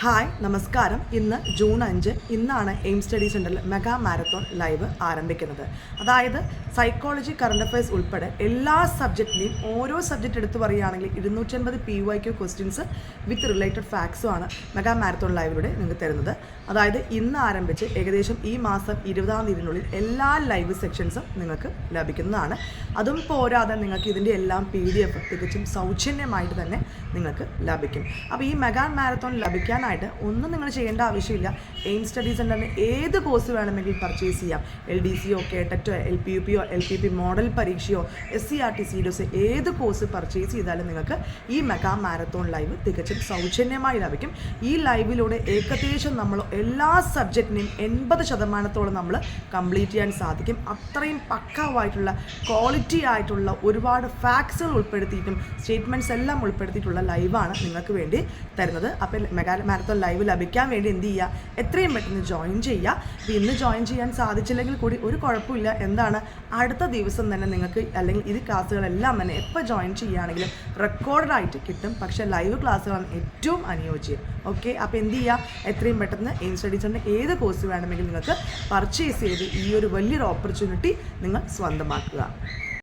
Hi നമസ്കാരം. ഇന്ന് June അഞ്ച്. ഇന്നാണ് എയിം സ്റ്റഡി സെന്ററിൽ മെഗാ മാരത്തോൺ ലൈവ് ആരംഭിക്കുന്നത്. അതായത് സൈക്കോളജി കറണ്ട് അഫയേഴ്സ് ഉൾപ്പെടെ എല്ലാ സബ്ജക്റ്റിന്റെയും ഓരോ സബ്ജക്റ്റ് എടുത്തു പറയുകയാണെങ്കിൽ ഇരുന്നൂറ്റി അൻപത് P Y Q questions with related ഫാക്സും ആണ് മെഗാ മാരത്തോൺ ലൈവിലൂടെ നിങ്ങൾക്ക് തരുന്നത്. അതായത് ഇന്ന് ആരംഭിച്ച് ഏകദേശം ഈ മാസം ഇരുപതാം തീയതിനുള്ളിൽ എല്ലാ ലൈവ് സെക്ഷൻസും നിങ്ങൾക്ക് ലഭിക്കുന്നതാണ്. അതും പോരാതെ നിങ്ങൾക്ക് ഇതിന്റെ എല്ലാം പി ഡി എഫ് തികച്ചും സൗജന്യമായിട്ട് തന്നെ നിങ്ങൾക്ക് ലഭിക്കും. അപ്പോൾ ഈ മെഗാ മാരത്തോൺ ലഭിക്കാനായിട്ട് ഒന്നും നിങ്ങൾ ചെയ്യേണ്ട ആവശ്യമില്ല. എയിം സ്റ്റഡി സെന്ററിന് ഏത് കോഴ്സ് വേണമെങ്കിൽ പർച്ചേസ് ചെയ്യാം. എൽ ഡി സിയോ കേട്ടറ്റോ എൽ പി യു പിയോ L P P model പരീക്ഷയോ S C R T series ഏത് കോഴ്സ് പർച്ചേസ് ചെയ്താലും നിങ്ങൾക്ക് ഈ മെഗാ മാരത്തോൺ ലൈവ് തികച്ചും സൗജന്യമായി ലഭിക്കും. ഈ ലൈവിലൂടെ ഏകദേശം നമ്മൾ എല്ലാ സബ്ജക്റ്റിനെയും എൺപത് ശതമാനത്തോളം നമ്മൾ കംപ്ലീറ്റ് ചെയ്യാൻ സാധിക്കും. അത്രയും പക്കാവായിട്ടുള്ള ക്വാളിറ്റി ആയിട്ടുള്ള ഒരുപാട് ഫാക്ട്സുകൾ ഉൾപ്പെടുത്തിയിട്ടും സ്റ്റേറ്റ്മെന്റ്സ് എല്ലാം ഉൾപ്പെടുത്തിയിട്ടുള്ള ലൈവാണ് നിങ്ങൾക്ക് വേണ്ടി തരുന്നത്. അപ്പോൾ മെഗാ മാരത്തോൺ ലൈവ് ലഭിക്കാൻ വേണ്ടി എന്ത് ചെയ്യുക? എത്രയും പെട്ടെന്ന് ജോയിൻ ചെയ്യുക. അപ്പോൾ ഇന്ന് ജോയിൻ ചെയ്യാൻ സാധിച്ചില്ലെങ്കിൽ കൂടി ഒരു കുഴപ്പമില്ല. എന്താണ്? അടുത്ത ദിവസം തന്നെ നിങ്ങൾക്ക് അല്ലെങ്കിൽ ഈ ക്ലാസ്സുകളെല്ലാം തന്നെ എപ്പോൾ ജോയിൻ ചെയ്യുകയാണെങ്കിലും റെക്കോർഡഡ് ആയിട്ട് കിട്ടും. പക്ഷേ ലൈവ് ക്ലാസ്സുകളാണ് ഏറ്റവും അനുയോജ്യം. ഓക്കെ അപ്പോൾ എന്ത് ചെയ്യുക? എത്രയും പെട്ടെന്ന് എയിം സ്റ്റഡീസിന്റെ ഏത് കോഴ്സ് വേണമെങ്കിലും നിങ്ങൾക്ക് പർച്ചേസ് ചെയ്ത് ഈ ഒരു വലിയൊരു ഓപ്പർച്യൂണിറ്റി നിങ്ങൾ സ്വന്തമാക്കുക.